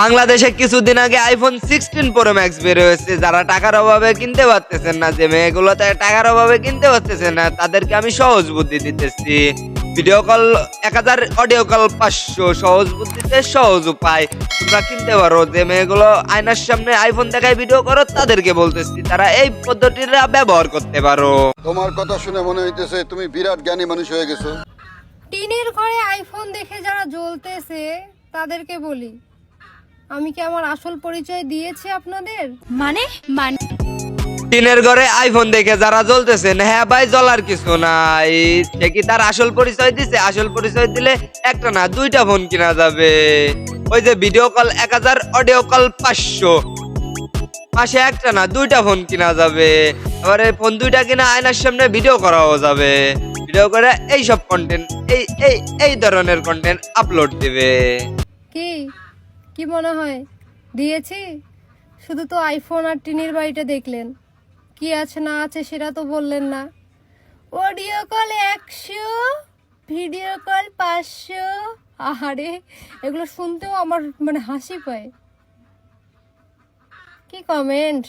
বাংলাদেশে কিছুদিন আগে আইফোন সিক্সটিন প্রো ম্যাক্স বের হয়েছে। যারা টাকার অভাবে কিনতে পারতেছেন না যে মেয়েগুলো টাকার অভাবে কিনতে পারতেছে না তাদেরকে আমি সহজ বুদ্ধি দিতেছি। ভিডিও কল এক হাজার অডিও কল পাঁচশো সহজ বুদ্ধিতে সহজ উপায়। তোমরা কিনতে পারো যে মেয়েগুলো আয়নার সামনে আইফোন দেখায় ভিডিও করো তাদেরকে বলতেছি তারা এই পদ্ধতিটা ব্যবহার করতে পারো। তোমার কথা শুনে মনে হইতেছে তুমি বিরাট জ্ঞানী মানুষ হয়ে গেছো। টিনের ঘরে আইফোন দেখে যারা জ্বলতেছে তাদেরকে বলি আমি কি আমার আসল পরিচয় দিয়েছি আপনাদের? মানে? মানে টিনের ঘরে আইফোন দেখে যারা জ্বলতেছেন হ্যাঁ ভাই জ্বলার কিছু নাই। সে কি তার আসল পরিচয় দিছে? আসল পরিচয় দিলে একটা না দুইটা ফোন কিনা যাবে। ওই যে ভিডিও কল এক হাজার অডিও কল পাঁচশো। মাসে একটা না দুইটা ফোন কিনা যাবে। এবারে ফোন দুইটা কিনা আয়নার সামনে ভিডিও করাও যাবে। ভিডিও করে এই সব কন্টেন্ট এই এই এই ধরনের কন্টেন্ট আপলোড দিবে। কি মনে হয়? দিয়েছি? শুধু তো আইফোন আর টিনের বাড়িটা দেখলেন। কি আছে না আছে সেটা তো বললেন না। অডিও কল একশো, ভিডিও কল পাঁচশো। আহারে, এগুলো শুনতেও আমার মানে হাসি পায়। কি কমেন্ট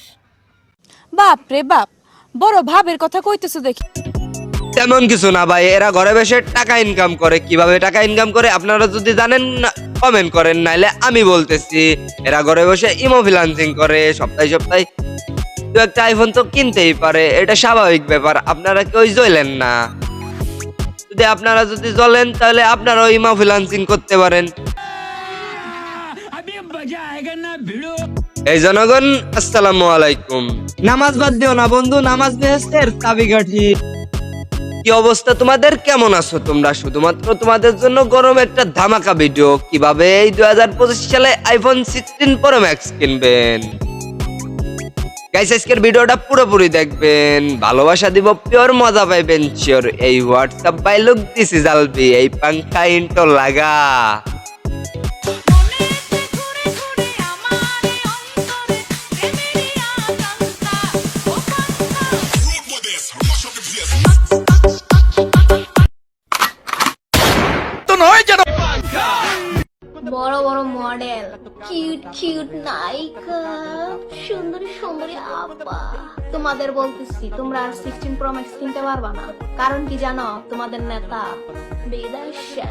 বাপ রে বাপ, বড় ভাবের কথা কইতেছো দেখি। তেমন কিছু না ভাই, এরা ঘরে বসে টাকা ইনকাম করে। কীভাবে টাকা ইনকাম করে? আপনারা যদি জানেন কমেন্ট করেন, নাইলে আমি বলতেছি। এরা ঘরে বসে ইমো ফিনান্সিং করে, সপ্তাহে সপ্তাহে দু একটা আইফোন তো কিনতেই পারে। এটা স্বাভাবিক ব্যাপার, আপনারা কেউ জ্বলেন না। যদি আপনারা যদি জ্বলেন, তাহলে আপনারাও ইমো ফিনান্সিং করতে পারেন। এই জনগণ, আসসালামু আলাইকুম। নামাজ বাদ দিও না বন্ধু, নামাজ বেহেস্তের চাবিকাঠি। কি অবস্থা? তোমাদের কেমন আছো তোমরা? শুধুমাত্র তোমাদের জন্য গরম একটা ধামাকা ভিডিও কীভাবে এই দুই হাজার পঁচিশ সালে আইফোন সিক্সটিন প্রো ম্যাক্স কিনবেন? গাইস আজকের ভিডিওটা পুরোপুরি দেখবেন। ভালোবাসা দিব পিওর মজা পাইবেন। শিওর এই WhatsApp bye look this is Albi এই পাঙ্খা ইন্টো লাগা। বড় বড় মডেল কিউট কিউট নায়িকা সুন্দরী সুন্দরী আপা। তোমাদের বলতেছি তোমরা আর সিক্সটিন প্রো ম্যাক্স কিনতে পারবা না। কারণ কি জানো? তোমাদের নেতা বিদেশে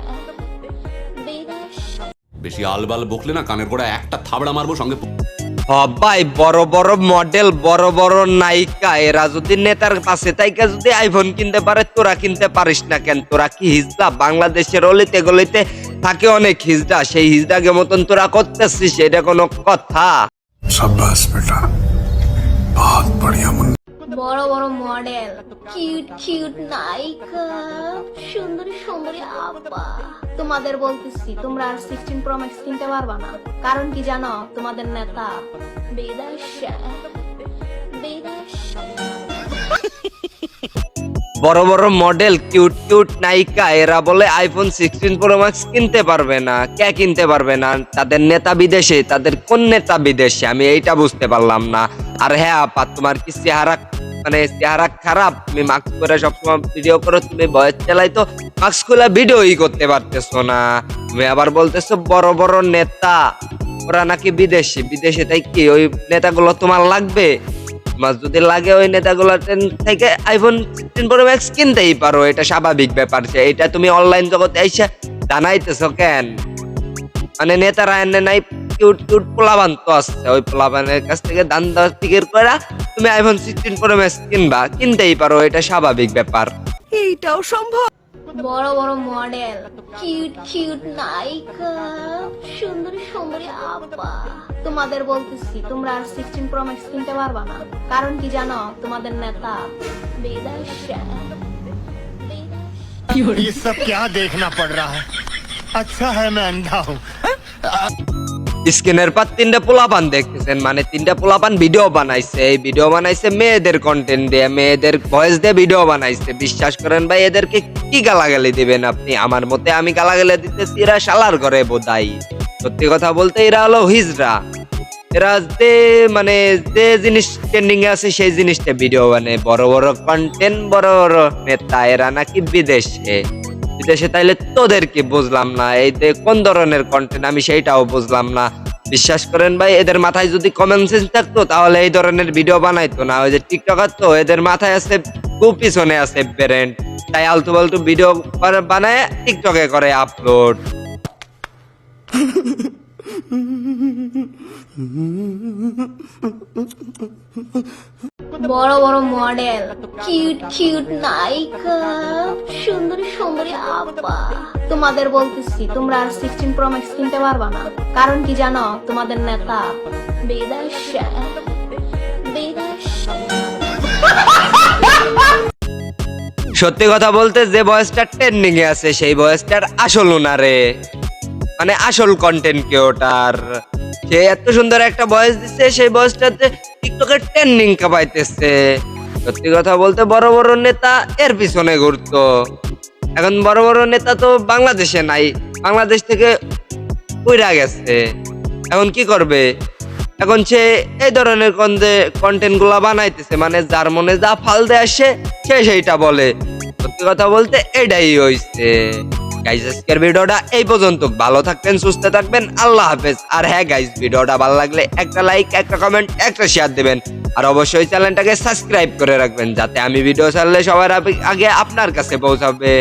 বিদেশে বেশি আলবাল বকলে না কানের গোড়া একটা থাবড়া মারবো সঙ্গে সবাই বড় বড় মডেল বড় বড় নায়িকা। এরা যদি নেতার পাশে তাইকা যদি আইফোন কিনতে পারে, তোরা কিনতে পারিস না কেন? তোরা কি হিজড়া? বাংলাদেশের অলিতে গলিতে থাকে অনেক হিজড়া। সেই হিজড়াকে মতন তোরা করতেছিস, এটা কোনো কথা। সাব্বাস বেটা। বহুত বড়িয়া বড় বড় মডেল। কিউট কিউট নায়িকা। সুন্দরী সুন্দরী আপা। তোমাদের বলতেছি, তোমরা আর সিক্সটিন প্রো ম্যাক্স কিনতে পারবা না। কারণ কি জানো, তোমাদের নেতা বড় বড় মডেল, কিউট কিউট নায়িকা, এরা বলে আইফোন সিক্সটিন প্রো ম্যাক্স কিনতে পারবে না। কে কিনতে পারবে না? তাদের নেতা বিদেশে, তাদের কোন নেতা বিদেশে? আমি এইটা বুঝতে পারলাম না। আর হ্যাঁ আপা, তোমার কি চেহারা মানে চেহারা খারাপ, তুমি মাস্ক করে সবসময় ভিডিও করো, তুমি বয়স চালাই তো মাস্ক খুলে ভিডিওই করতে পারতেছো না। তুমি আবার বলতেছো, বড় বড় নেতা, ওরা নাকি বিদেশে বিদেশে তাই কি? ওই নেতাগুলো তোমার লাগবে? তোমার যদি লাগে, ওই নেতাগুলো থেকে আইফোন সিক্সটিন প্রো ম্যাক্স কিনতেই পারো, এটা স্বাভাবিক ব্যাপার যে, এটা তুমি অনলাইন জগতে এসে জানাইতেছো কেন? মানে নেতারা এনে নাই কিউট কিউট পোলাবান তো আসছে ওই পোলাবানের কাছ থেকে দান দশ টিকিট করে তুমি আইফোন সিক্সটিন প্রো ম্যাক্স কিনবা কিনতেই পারো এটা স্বাভাবিক ব্যাপার এইটাও সম্ভব বড় বড় মডেল কিউট কিউট নায়িকা সুন্দরী সুন্দরী আপা তোমাদের বলতেছি তোমরা আর সিক্সটিন প্রো ম্যাক্স কিনতে পারবা না কারণ কি জানো তোমাদের নেতা বিদেশে বিদেশে ये सब क्या देखना पड़ रहा है अच्छा है मैं अंधा हूँ স্ক্রিনের পর তিনটা পোলাপান দেখতেছেন মানে তিনটা পোলাপান ভিডিও বানাইছে। এই ভিডিও বানাইছে মেয়েদের কন্টেন্ট দিয়ে, মেয়েদের ভয়েস দিয়ে ভিডিও বানাইছে। বিশ্বাস করেন ভাই, এদেরকে কি গালাগালি দিবেন আপনি? আমার মতে আমি গালাগালি দিতেছি, এরা শালার ঘরে বোধাই। সত্যি কথা বলতে এরা হলো হিজরা এরা যে মানে যে জিনিস ট্রেন্ডিং এ আছে, সেই জিনিসটা ভিডিও বানায়। বড় বড় কন্টেন্ট বড় বড় নেতা, এরা নাকি বিদেশে। বিদেশে তাইলে তোদেরকে বুঝলাম না? এই যে কোন ধরনের কন্টেন্ট আমি সেইটাও বুঝলাম না। বিশ্বাস করেন ভাই, এদের মাথায় যদি কমন সেন্স থাকতো, তাহলে এই ধরনের ভিডিও বানাইতো না। ওই যে টিকটকার তো এদের মাথায় আছে, খুব পিছনে আছে ব্রেন তাই আলতু ফালতু ভিডিও বানায় টিকটকে করে আপলোড বড় বড় মডেল, কিউট কিউট নায়িকা, সুন্দরী সুন্দরী আপা। তোমাদের বলতেছি, তোমরা আর সিক্সটিন প্রো ম্যাক্স কিনতে পারবা না। কারণ কি জানো, তোমাদের নেতা সত্যি কথা বলতে, যে বয়সটা ট্রেন্ডিং এ আছে, সেই বয়সটার আসল ওনারে। মানে আসল কন্টেন্ট কে ওটার। সে এত সুন্দর একটা বয়স দিচ্ছে, সেই বয়সটাতে টিকটকের ট্রেন্ডিং কাপাইতেছে সত্যি কথা বলতে বড় বড় নেতা এর পিছনে ঘুরতো। এখন বড় বড় নেতা তো বাংলাদেশে নাই, বাংলাদেশ থেকে উইরা গেছে। এখন কি করবে? এখন সে এই ধরনের কন্টেন্টগুলা বানাইতেছে মানে যার মনে যা ফাল দেয় সে সেইটা বলে। সত্যি কথা বলতে এটাই হইছে। গাইজ আজকের ভিডিওটা এই পর্যন্ত। ভালো থাকবেন, সুস্থ থাকবেন, আল্লাহ হাফেজ। আর হ্যাঁ গাইজ ভিডিওটা ভালো লাগলে একটা লাইক একটা কমেন্ট একটা শেয়ার দিবেন। আর অবশ্যই চ্যানেলটাকে সাবস্ক্রাইব করে রাখবেন, যাতে আমি ভিডিও ছাড়লে সবার আগে আপনার কাছে পৌঁছাবে।